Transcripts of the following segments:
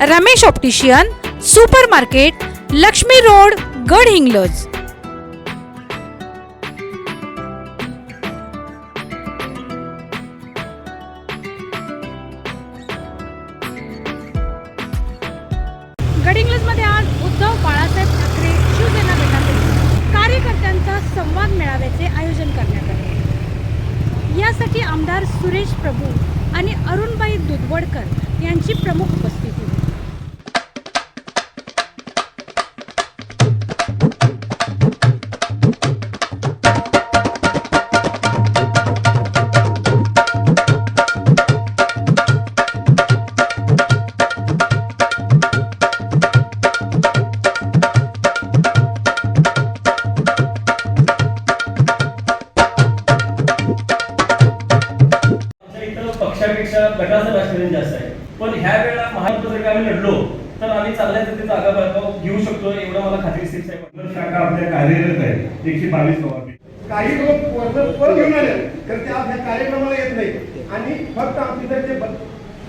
Ramesh optician super market Lakshmi road Gadhinglaj गडिंग्लजमध्ये आज उद्धव बाळासाहेब ठाकरे शिवसेना गटातील कार्यकर्त्यांचा संवाद मेळाव्याचे आयोजन करण्यात आले. यासाठी आमदार सुरेश प्रभू आणि अरुणबाई दुधवडकर यांची प्रमुख उपस्थिती पक्षापेक्षा गटाचं राजकारण जास्त आहे. पण ह्या वेळेला महाराष्ट्र जर का आम्ही लढलो तर आम्ही चालल्या तिथे जागा बाळगाव घेऊ शकतो एवढं मला खात्रीशीर आहे तर शाखा आपल्या कार्यरत आहे एकशे बावीस काही लोक वरनं फळ घेऊन आले तर ते आपल्या कार्यक्रमाला येत नाही. आणि फक्त आमची तर ते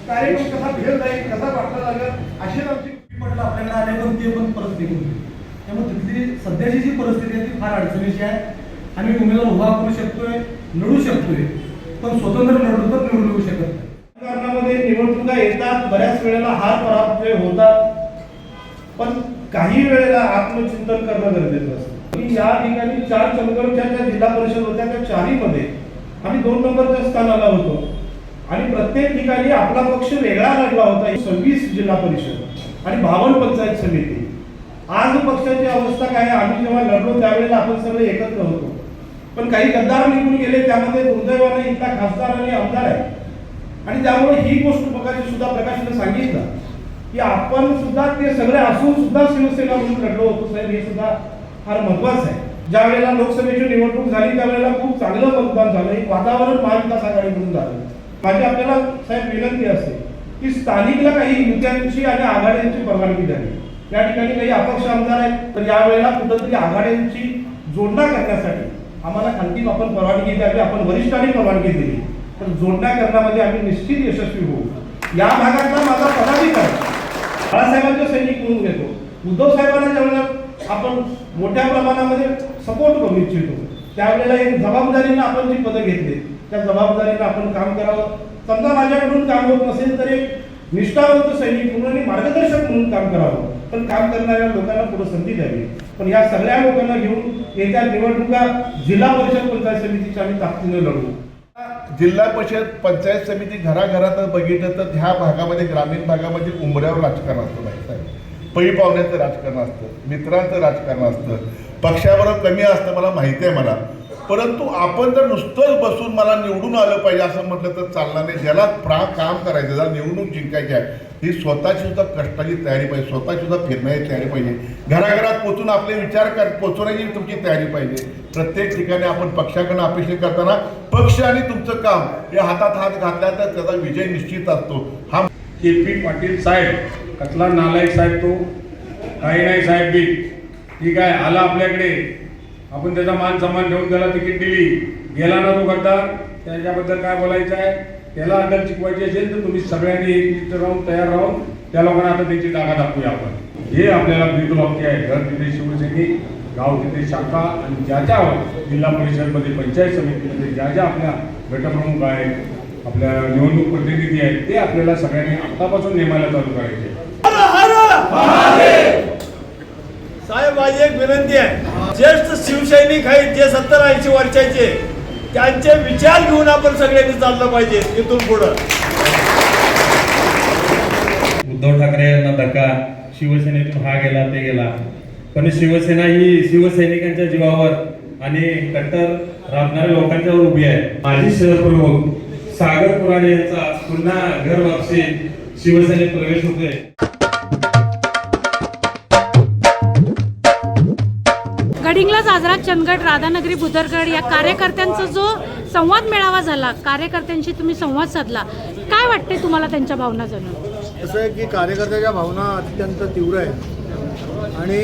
कार्यक्रम कसा भेट जाईल कसा वाटला लागेल अशीच आमची म्हटलं आपल्याकडे आले पण ते पण परत निघून. त्यामुळे तिथली सध्याची जी परिस्थिती आहे ती फार अडचणीची आहे. आम्ही उमेदवार उभा करू शकतोय लढू शकतोय. पण स्वतंत्र लढू तर निवडून येऊ शकत नाही. राजकारणामध्ये निवडणुका येतात बऱ्याच वेळेला हार पराभव होतात. पण काही वेळेला आत्मचिंतन करणं गरजेचं असतं. की या ठिकाणी चार चंद्रच्या ज्या जिल्हा परिषद होत्या त्या चारीमध्ये आम्ही दोन नंबरच्या स्थानाला होतो. आणि प्रत्येक ठिकाणी आपला पक्ष वेगळा लढला होता. सव्वीस जिल्हा परिषद आणि बावन्न पंचायत समिती. आज पक्षाची अवस्था काय आहे? आम्ही जेव्हा लढलो त्यावेळेला आपण सगळे एकत्र होतो. पण काही गद्दार निघून गेले त्यामध्ये दुर्दैवाने इथला खासदार आणि आमदार आहे. आणि त्यामुळे ही गोष्ट बघायची सुद्धा प्रकाशने सांगितलं की आपण सुद्धा ते सगळे असून सुद्धा शिवसेना म्हणून लढलो होतो साहेब हे सुद्धा फार महत्वाचं आहे. ज्या वेळेला लोकसभेची निवडणूक झाली त्यावेळेला खूप चांगलं मतदान झालं. एक वातावरण महाविकास म्हणून झालं. माझी आपल्याला साहेब विनंती असते की स्थानिकला काही युत्यांची आणि आघाड्यांची परवानगी द्यावी. या ठिकाणी काही अपक्ष आमदार आहेत तर यावेळेला कुठंतरी आघाड्यांची जोडणा करण्यासाठी आम्हाला खालती आपण परवानगी द्यावी आपण वरिष्ठांनी परवानगी दिली. तर जोडण्याकरणामध्ये आम्ही निश्चित यशस्वी होऊ. या भागातला माझा पदाधिकार बाळासाहेबांचा सैनिक म्हणून घेतो. उद्धव साहेबांना ज्यावेळेला आपण मोठ्या प्रमाणामध्ये सपोर्ट करू इच्छितो त्यावेळेला एक जबाबदारीनं आपण जी पदं घेतली त्या जबाबदारीनं आपण काम करावं. समजा माझ्याकडून काम होत नसेल तर एक निष्ठावंत सैनिक म्हणून आणि मार्गदर्शक म्हणून काम करावं. पण काम करणाऱ्या लोकांना पुढे संधी द्यावी. पण या सगळ्या लोकांना घेऊन येत्या निवडणुका जिल्हा परिषद पंचायत समितीच्या आम्ही ताकदीने लढू जिल्हा परिषद पंचायत समिती घराघरात बघितलं तर ह्या भागामध्ये ग्रामीण भागामध्ये उमऱ्यावर राजकारण असतं नाही साहेब. पै पावण्याचं राजकारण असतं मित्रांचं राजकारण असतं पक्षाबरोबर कमी असतं मला माहिती आहे मला. परंतु आपण जर नुसतंच बसून मला निवडून आलं पाहिजे असं म्हटलं तर चालणार नाही. ज्याला प्रा काम करायचं ज्याला निवडणूक जिंकायची आहे ही स्वतःची सुद्धा कष्टाची तयारी पाहिजे स्वतःची सुद्धा फिरण्याची तयारी पाहिजे. घराघरात पोचून आपले विचार कर पोचवण्याची तुमची तयारी पाहिजे. प्रत्येक ठिकाणी आपण पक्षाकडनं अपेक्षा करताना पक्ष आणि तुमचं काम या हातात हात घातला तर त्याचा विजय निश्चित असतो. हा के पी पाटील साहेब कसला नालायक साहेब तो? काही नाही साहेब बी. ठीक आहे आला आपल्याकडे. आपण त्याचा मान सन्मान ठेवून त्याला तिकीट दिली. गेला ना तो गद्दार. त्याच्याबद्दल काय बोलायचं आहे? त्याला अद्दल शिकवायची असेल तर तुम्ही सगळ्यांनी एकनिष्ठ राहून तयार राहून त्या लोकांना आता त्याची जागा दाखवूया आपण. हे आपल्याला ब्रीदवाक्य आहे. घर तिथे शिवसैनिक गाव तिथे शाखा आणि ज्या ज्या जिल्हा परिषदमध्ये पंचायत समितीमध्ये ज्या ज्या आपल्या गटप्रमुख आहेत आपल्या निवडणूक प्रतिनिधी आहेत ते आपल्याला सगळ्यांनी आतापासून नेमायला चालू करायचे. साहेब माझी एक विनंती आहे. ज्येष्ठ शिवसैनिक आहेत जे सत्तर ऐंशी वर्षाचे त्यांचे विचार घेऊन आपण सगळ्यांनी चाललं पाहिजे इथून पुढं. उद्धव ठाकरे यांना धक्का शिवसेनेतून हा गेला ते गेला. पण शिवसेना ही शिवसैनिकांच्या जीवावर आणि कट्टर राबणाऱ्या लोकांच्यावर उभी आहे. माजी शहर प्रमुख सागर पुराणे यांचा पुन्हा घर वापसी शिवसेनेत प्रवेश होतोय. बाजारात चंदगड राधानगरी भुदरगड या कार्यकर्त्यांचा जो संवाद मेळावा झाला कार्यकर्त्यांशी तुम्ही संवाद साधला काय वाटते तुम्हाला त्यांच्या भावना जाणून? असं आहे की कार्यकर्त्याच्या भावना अत्यंत तीव्र आहेत. आणि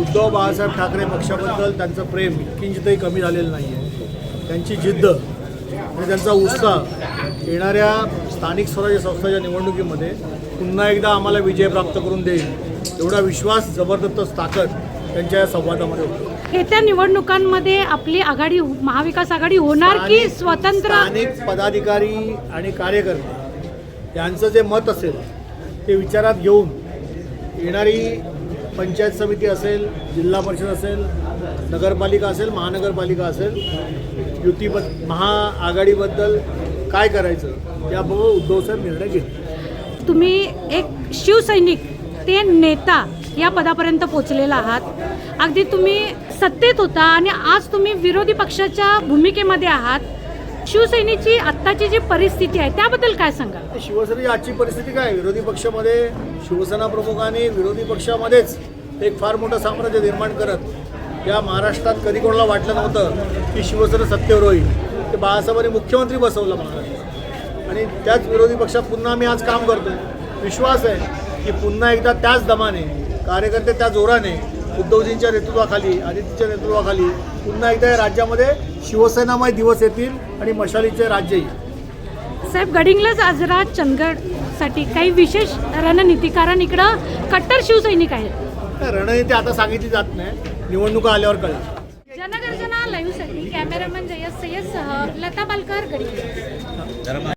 उद्धव बाळासाहेब ठाकरे पक्षाबद्दल त्यांचं प्रेम किंचितही कमी झालेलं नाही आहे त्यांची जिद्द आणि त्यांचा उत्साह येणाऱ्या स्थानिक स्वराज्य संस्थेच्या निवडणुकीमध्ये पुन्हा एकदा आम्हाला विजय प्राप्त करून देईल एवढा विश्वास जबरदस्त ताकद त्यांच्या या संवादामध्ये होतो. येत्या निवडणुकांमध्ये आपली आघाडी महाविकास आघाडी होणार की स्वतंत्र स्थानिक पदाधिकारी आणि कार्यकर्ते यांचं जे मत असेल ते विचारात घेऊन येणारी पंचायत समिती असेल जिल्हा परिषद असेल नगरपालिका असेल महानगरपालिका असेल युतीबद्द महाआघाडीबद्दल काय करायचं याबाबत उद्धवसाहेब निर्णय घेतील. तुम्ही एक शिवसैनिक ते नेता या पदापर्यंत पोहोचलेला आहात. अगदी तुम्ही सत्तेत होता आणि आज तुम्ही विरोधी पक्षाच्या भूमिकेमध्ये आहात. शिवसेनेची आत्ताची जी परिस्थिती आहे त्याबद्दल काय सांगाल? शिवसेनेची आजची परिस्थिती काय विरोधी पक्षामध्ये शिवसेना प्रमुखांनी विरोधी पक्षामध्येच एक फार मोठं साम्राज्य निर्माण करत या महाराष्ट्रात कधी कोणाला वाटलं नव्हतं की शिवसेना सत्तेवर होईल? ते बाळासाहेबांनी मुख्यमंत्री बसवलं महाराष्ट्रात. आणि त्याच विरोधी पक्षात पुन्हा आम्ही आज काम करतो विश्वास आहे की पुन्हा एकदा त्याच दमाने कार्यकर्ते त्या जोराने उद्धवजींच्या नेतृत्वाखाली आदित्यच्या नेतृत्वाखाली पुन्हा एकदा या राज्यामध्ये शिवसेनामय दिवस येतील आणि मशालीचे राज्य येईल. साहेब गडिंग्लज आजरा चंदगडसाठी काही विशेष रणनीती कारण इकडं कट्टर शिवसैनिक आहेत. रणनीती आता सांगितली जात नाही. निवडणुका आल्यावर कळेल. जनगर्जना लाईव्हसाठी कॅमेरामॅन जयस सय्यदसह लता पालकर गडिंग्लज